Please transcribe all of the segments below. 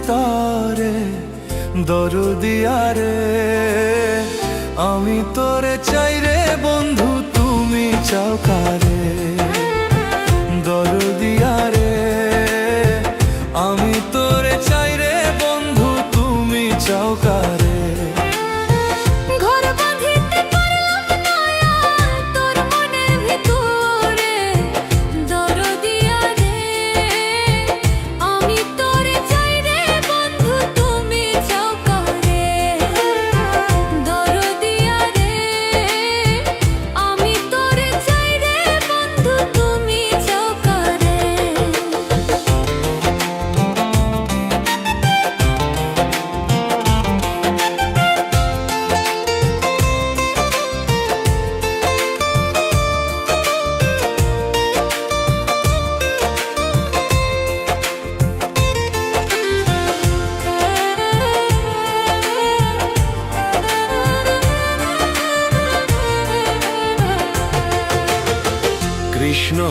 ভিতরে দরদিয়ারে আমি তোরে চাই রে বন্ধু তুমি চাও কারে?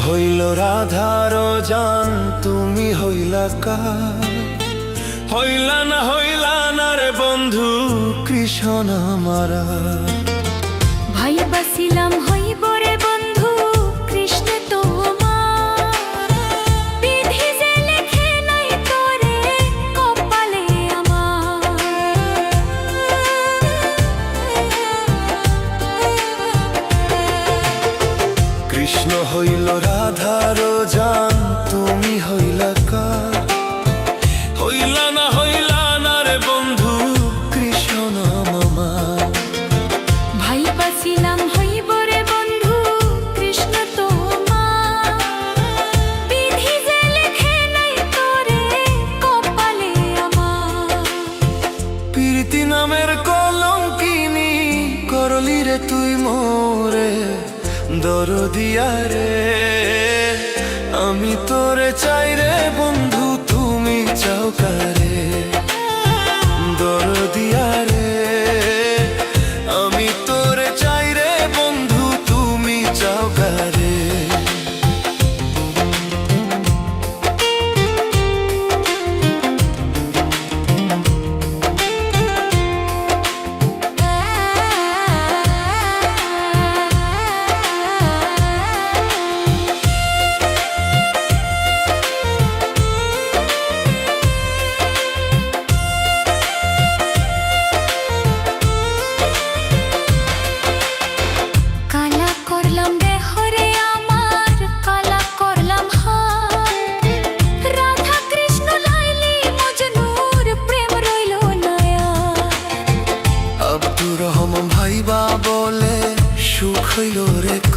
হইল রাধার জান তুমি হইলা কার? হইলা না হইলা না রে বন্ধু, কৃষ্ণ মারা। ভাই বাসিলাম তুমি হইলা না হইলা না রে বন্ধু কৃষ্ণ মামা। ভাই বাসিলাম হইব রে বন্ধু কৃষ্ণ তোমার বিধি যে লেখে নাই তোরে কপালে আমার। প্রীতি নামের কলঙ্কিনী করলি রে তুই মোরে দরদিয়া রে। আমি তোরে চাই রে বন্ধু, তুমি চাও কারে? দরদিয়া রে আমি তোরে চাই রে বন্ধু, তুমি চাও কারে? soy Lorex.